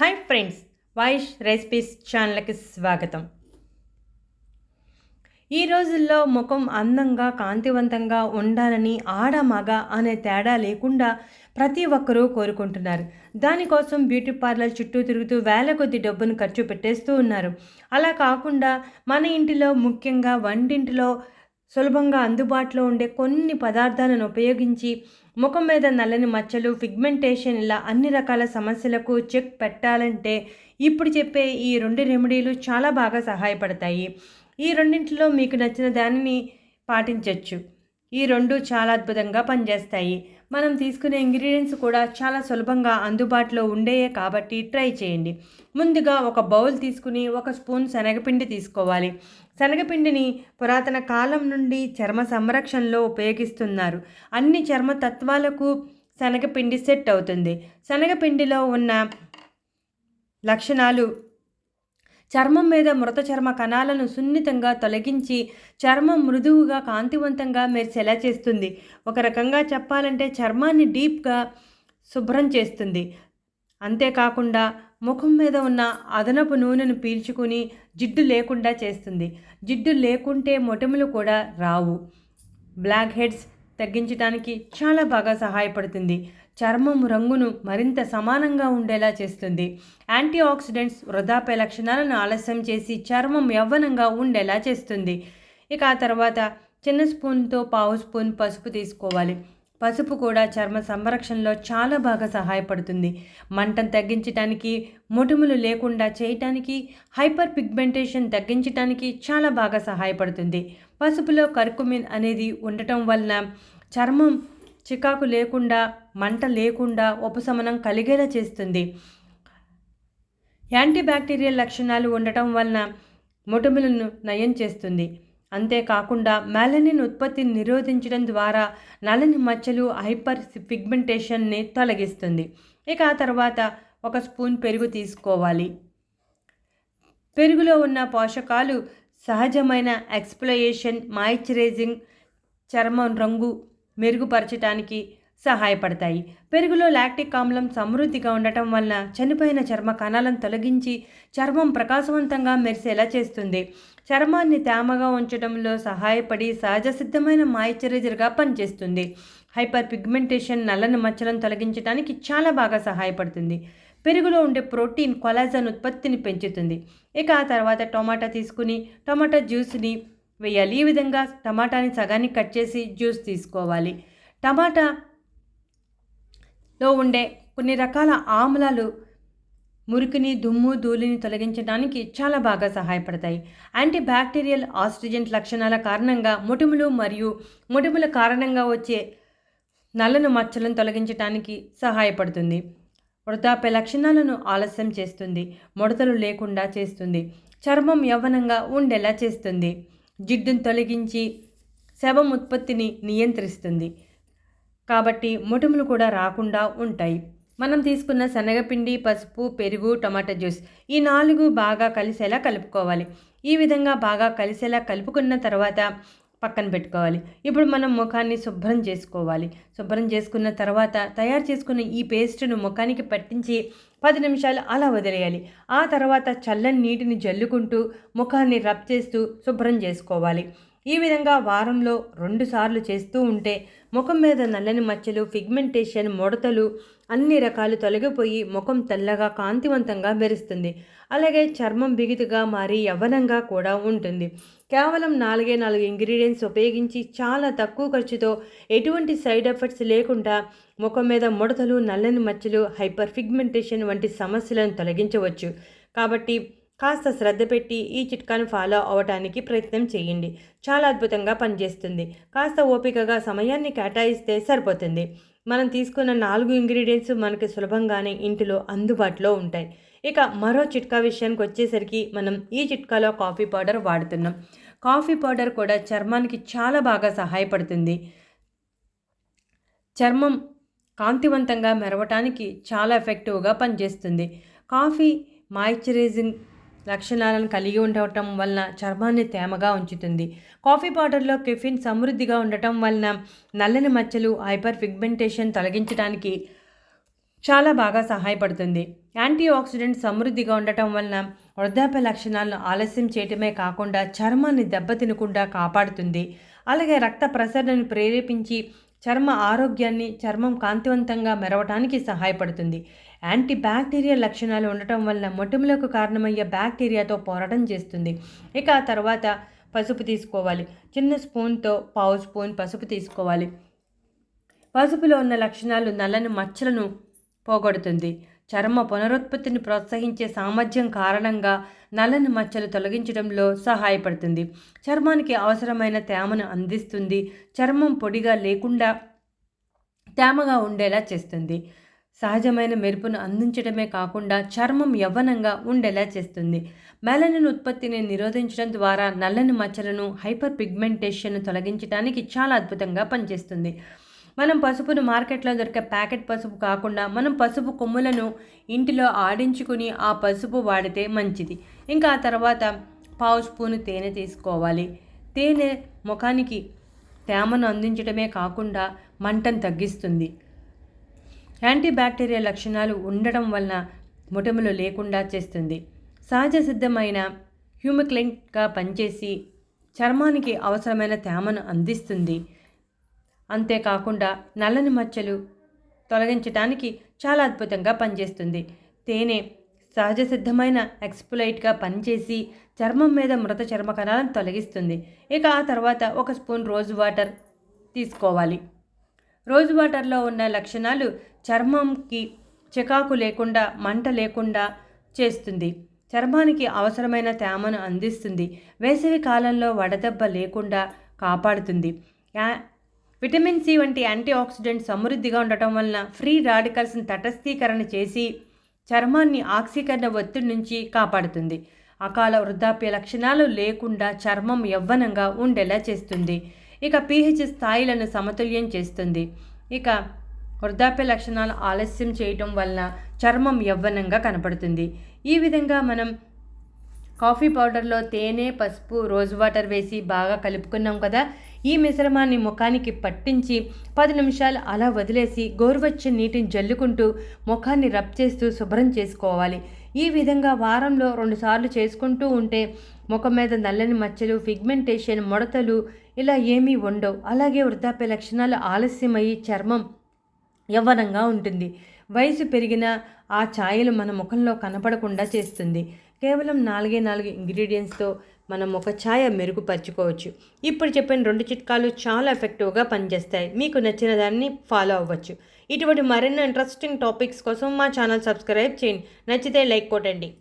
Hi friends వాయిష్ recipes ఛానల్కి స్వాగతం. ఈ రోజుల్లో ముఖం అందంగా కాంతివంతంగా ఉండాలని ఆడ మగ అనే తేడా లేకుండా ప్రతి ఒక్కరూ కోరుకుంటున్నారు. దానికోసం బ్యూటీ పార్లర్ చుట్టూ తిరుగుతూ వేల కొద్ది డబ్బును ఖర్చు పెట్టేస్తూ ఉన్నారు. అలా కాకుండా మన ఇంటిలో ముఖ్యంగా వంటింటిలో సులభంగా అందుబాటులో ఉండే కొన్ని పదార్థాలను ఉపయోగించి ముఖం మీద నల్లని మచ్చలు పిగ్మెంటేషన్ ఇలా అన్ని రకాల సమస్యలకు చెక్ పెట్టాలంటే ఇప్పుడు చెప్పే ఈ రెండు రెమెడీలు చాలా బాగా సహాయపడతాయి. ఈ రెండింటిలో మీకు నచ్చిన దానిని పాటించవచ్చు ఈ రెండు చాలా అద్భుతంగా పనిచేస్తాయి. మనం తీసుకునే ఇంగ్రీడియంట్స్ కూడా చాలా సులభంగా అందుబాటులో ఉండేయే కాబట్టి ట్రై చేయండి. ముందుగా ఒక బౌల్ తీసుకుని ఒక స్పూన్ శనగపిండి తీసుకోవాలి. శనగపిండిని పురాతన కాలం నుండి చర్మ సంరక్షణలో ఉపయోగిస్తున్నారు. అన్ని చర్మ తత్వాలకు శనగపిండి సెట్ అవుతుంది. శనగపిండిలో ఉన్న లక్షణాలు చర్మం మీద మృత చర్మ కణాలను సున్నితంగా తొలగించి చర్మం మృదువుగా కాంతివంతంగా మెరిసేలా చేస్తుంది. ఒక రకంగా చెప్పాలంటే చర్మాన్ని డీప్గా శుభ్రం చేస్తుంది. అంతేకాకుండా ముఖం మీద ఉన్న అదనపు నూనెను పీల్చుకుని జిడ్డు లేకుండా చేస్తుంది. జిడ్డు లేకుంటే మొటిమలు కూడా రావు. బ్లాక్ హెడ్స్ తగ్గించడానికి చాలా బాగా సహాయపడుతుంది. చర్మం రంగును మరింత సమానంగా ఉండేలా చేస్తుంది. యాంటీ ఆక్సిడెంట్స్ వృధాపై లక్షణాలను ఆలస్యం చేసి చర్మం యవ్వనంగా ఉండేలా చేస్తుంది. ఇక ఆ తర్వాత చిన్న స్పూన్తో పావు స్పూన్ పసుపు తీసుకోవాలి. పసుపు కూడా చర్మ సంరక్షణలో చాలా బాగా సహాయపడుతుంది. మంటను తగ్గించడానికి మొటిములు లేకుండా చేయటానికి హైపర్ పిగ్మెంటేషన్ తగ్గించడానికి చాలా బాగా సహాయపడుతుంది. పసుపులో కర్కుమిన్ అనేది ఉండటం వలన చర్మం చికాకు లేకుండా మంట లేకుండా ఉపశమనం కలిగేలా చేస్తుంది. యాంటీబ్యాక్టీరియల్ లక్షణాలు ఉండటం వలన మొటిమలను నయం చేస్తుంది. అంతేకాకుండా మెలనిన్ ఉత్పత్తిని నిరోధించడం ద్వారా నల్లని మచ్చలు హైపర్ పిగ్మెంటేషన్ని తొలగిస్తుంది. ఇక ఆ తర్వాత ఒక స్పూన్ పెరుగు తీసుకోవాలి. పెరుగులో ఉన్న పోషకాలు సహజమైన ఎక్స్ప్లయేషన్ మాయిశ్చరైజింగ్ చర్మం రంగు మెరుగుపరచటానికి సహాయపడతాయి. పెరుగులో లాక్టిక్ ఆమ్లం సమృద్ధిగా ఉండటం వలన చనిపోయిన చర్మ కణాలను తొలగించి చర్మం ప్రకాశవంతంగా మెరిసేలా చేస్తుంది. చర్మాన్ని తేమగా ఉంచడంలో సహాయపడి సహజ సిద్ధమైన మాయిశ్చరైజర్గా పనిచేస్తుంది. హైపర్ పిగ్మెంటేషన్ నల్లని మచ్చలను తొలగించడానికి చాలా బాగా సహాయపడుతుంది. పెరుగులో ఉండే ప్రోటీన్ కొలాజన్ ఉత్పత్తిని పెంచుతుంది. ఇక ఆ తర్వాత టొమాటా తీసుకుని టొమాటా జ్యూస్ని వేయాలి ఈ విధంగా టమాటాని సగానికి కట్ చేసి జ్యూస్ తీసుకోవాలి. టమాటాలో ఉండే కొన్ని రకాల ఆమ్లాలు మురికిని దుమ్ము ధూళిని తొలగించడానికి చాలా బాగా సహాయపడతాయి. యాంటీ బ్యాక్టీరియల్ ఆక్సిజెంట్ లక్షణాల కారణంగా మొటిములు మరియు మొటిముల కారణంగా వచ్చే నల్లను మచ్చలను తొలగించడానికి సహాయపడుతుంది. వృద్ధాప్య లక్షణాలను ఆలస్యం చేస్తుంది. ముడతలు లేకుండా చేస్తుంది. చర్మం యవ్వనంగా ఉండేలా చేస్తుంది. జిడ్డును తొలగించి శవం ఉత్పత్తిని నియంత్రిస్తుంది. కాబట్టి మొటిములు కూడా రాకుండా ఉంటాయి. మనం తీసుకున్న శనగపిండి పసుపు పెరుగు టమాటా జ్యూస్ ఈ నాలుగు బాగా కలిసేలా కలుపుకోవాలి. ఈ విధంగా బాగా కలిసేలా కలుపుకున్న తర్వాత పక్కన పెట్టుకోవాలి. ఇప్పుడు మనం ముఖాన్ని శుభ్రం చేసుకోవాలి. శుభ్రం చేసుకున్న తర్వాత తయారు చేసుకున్న ఈ పేస్ట్ను ముఖానికి పట్టించి పది నిమిషాలు అలా వదిలేయాలి. ఆ తర్వాత చల్లని నీటిని జల్లుకుంటూ ముఖాన్ని రబ్ చేస్తూ శుభ్రం చేసుకోవాలి. ఈ విధంగా వారంలో రెండుసార్లు చేస్తూ ఉంటే ముఖం మీద నల్లని మచ్చలు ఫిగ్మెంటేషన్ ముడతలు అన్ని రకాలు తొలగిపోయి ముఖం తెల్లగా కాంతివంతంగా మెరుస్తుంది. అలాగే చర్మం బిగుతుగా మారి యవ్వనంగా కూడా ఉంటుంది. కేవలం నాలుగే నాలుగు ఇంగ్రీడియంట్స్ ఉపయోగించి చాలా తక్కువ ఖర్చుతో ఎటువంటి సైడ్ ఎఫెక్ట్స్ లేకుండా ముఖం మీద ముడతలు నల్లని మచ్చలు హైపర్ ఫిగ్మెంటేషన్ వంటి సమస్యలను తొలగించవచ్చు. కాబట్టి కాస్త శ్రద్ధ పెట్టి ఈ చిట్కాను ఫాలో అవడానికి ప్రయత్నం చేయండి. చాలా అద్భుతంగా పనిచేస్తుంది. కాస్త ఓపికగా సమయాన్ని కేటాయిస్తే సరిపోతుంది. మనం తీసుకున్న నాలుగు ఇంగ్రీడియంట్స్ మనకి సులభంగానే ఇంటిలో అందుబాటులో ఉంటాయి. ఇక మరో చిట్కా విషయానికి వచ్చేసరికి మనం ఈ చిట్కాలో కాఫీ పౌడర్ వాడుతున్నాం. కాఫీ పౌడర్ కూడా చర్మానికి చాలా బాగా సహాయపడుతుంది. చర్మం కాంతివంతంగా మెరవటానికి చాలా ఎఫెక్టివ్గా పనిచేస్తుంది. కాఫీ మాయిశ్చరైజింగ్ లక్షణాలను కలిగి ఉండటం వలన చర్మాన్ని తేమగా ఉంచుతుంది. కాఫీ పౌడర్లో కెఫిన్ సమృద్ధిగా ఉండటం వలన నల్లని మచ్చలు హైపర్ పిగ్మెంటేషన్ తొలగించడానికి చాలా బాగా సహాయపడుతుంది. యాంటీ ఆక్సిడెంట్ సమృద్ధిగా ఉండటం వలన వృద్ధాప్య లక్షణాలను ఆలస్యం చేయటమే కాకుండా చర్మాన్ని దెబ్బతినకుండా కాపాడుతుంది. అలాగే రక్త ప్రసరణను ప్రేరేపించి చర్మ ఆరోగ్యాన్ని చర్మం కాంతివంతంగా మెరవటానికి సహాయపడుతుంది. యాంటీ బ్యాక్టీరియల్ లక్షణాలు ఉండటం వల్ల మొటిమలకు కారణమయ్యే బ్యాక్టీరియాతో పోరాటం చేస్తుంది. ఇక ఆ తర్వాత పసుపు తీసుకోవాలి. చిన్న స్పూన్తో పావు స్పూన్ పసుపు తీసుకోవాలి. పసుపులో ఉన్న లక్షణాలు నల్లని మచ్చలను పోగొడుతుంది. చర్మ పునరుత్పత్తిని ప్రోత్సహించే సామర్థ్యం కారణంగా నల్లని మచ్చలు తొలగించడంలో సహాయపడుతుంది. చర్మానికి అవసరమైన తేమను అందిస్తుంది. చర్మం పొడిగా లేకుండా తేమగా ఉండేలా చేస్తుంది. సహజమైన మెరుపును అందించడమే కాకుండా చర్మం యవ్వనంగా ఉండేలా చేస్తుంది. మెలనిన్ ఉత్పత్తిని నిరోధించడం ద్వారా నల్లని మచ్చలను హైపర్ పిగ్మెంటేషన్ను తొలగించడానికి చాలా అద్భుతంగా పనిచేస్తుంది. మనం పసుపును మార్కెట్లో దొరికే ప్యాకెట్ పసుపు కాకుండా మనం పసుపు కొమ్ములను ఇంటిలో ఆడించుకుని ఆ పసుపు వాడితే మంచిది. ఇంకా ఆ తర్వాత పావు స్పూను తేనె తీసుకోవాలి. తేనె ముఖానికి తేమను అందించడమే కాకుండా మంటను తగ్గిస్తుంది. యాంటీబ్యాక్టీరియా లక్షణాలు ఉండడం వలన ముటములు లేకుండా చేస్తుంది. సహజ సిద్ధమైన హ్యూమిక్లెంట్గా పనిచేసి చర్మానికి అవసరమైన తేమను అందిస్తుంది. అంతేకాకుండా నల్లని మచ్చలు తొలగించడానికి చాలా అద్భుతంగా పనిచేస్తుంది. తేనె సహజ సిద్ధమైన ఎక్స్పులైట్గా పనిచేసి చర్మం మీద మృత చర్మ కణాలను తొలగిస్తుంది. ఇక ఆ తర్వాత ఒక స్పూన్ రోజ్ వాటర్ తీసుకోవాలి. రోజ్ వాటర్లో ఉన్న లక్షణాలు చర్మంకి చికాకు లేకుండా మంట లేకుండా చేస్తుంది. చర్మానికి అవసరమైన తేమను అందిస్తుంది. వేసవి కాలంలో వడదెబ్బ లేకుండా కాపాడుతుంది. విటమిన్ సి వంటి యాంటీ ఆక్సిడెంట్ సమృద్ధిగా ఉండటం వలన ఫ్రీ రాడికల్స్ని తటస్థీకరణ చేసి చర్మాన్ని ఆక్సీకరణ ఒత్తిడి నుంచి కాపాడుతుంది. అకాల వృద్ధాప్య లక్షణాలు లేకుండా చర్మం యవ్వనంగా ఉండేలా చేస్తుంది. ఇక పీహెచ్ స్థాయిలను సమతుల్యం చేస్తుంది. ఇక వృద్ధాప్య లక్షణాలు ఆలస్యం చేయటం వలన చర్మం యవ్వనంగా కనపడుతుంది. ఈ విధంగా మనం కాఫీ పౌడర్లో తేనె పసుపు రోజ్ వాటర్ వేసి బాగా కలుపుకున్నాం కదా. ఈ మిశ్రమాన్ని ముఖానికి పట్టించి పది నిమిషాలు అలా వదిలేసి గోరువెచ్చని నీటిని జల్లుకుంటూ ముఖాన్ని రబ్ చేస్తూ శుభ్రం చేసుకోవాలి. ఈ విధంగా వారంలో రెండుసార్లు చేసుకుంటూ ఉంటే ముఖం మీద నల్లని మచ్చలు ఫిగ్మెంటేషన్ ముడతలు ఇలా ఏమీ ఉండవు. అలాగే వృద్ధాప్య లక్షణాలు ఆలస్యమయ్యి చర్మం యవ్వనంగా ఉంటుంది. వయసు పెరిగిన ఆ ఛాయలు మన ముఖంలో కనపడకుండా చేస్తుంది. కేవలం నాలుగే నాలుగు ఇంగ్రీడియంట్స్తో మనం ఒక ఛాయ మెరుగుపరుచుకోవచ్చు. ఇప్పుడు చెప్పిన రెండు చిట్కాలు చాలా ఎఫెక్టివ్గా పనిచేస్తాయి. మీకు నచ్చిన దాన్ని ఫాలో అవ్వచ్చు. ఇటువంటి మరెన్నో ఇంట్రెస్టింగ్ టాపిక్స్ కోసం మా ఛానల్ సబ్స్క్రైబ్ చేయండి. నచ్చితే లైక్ కొట్టండి.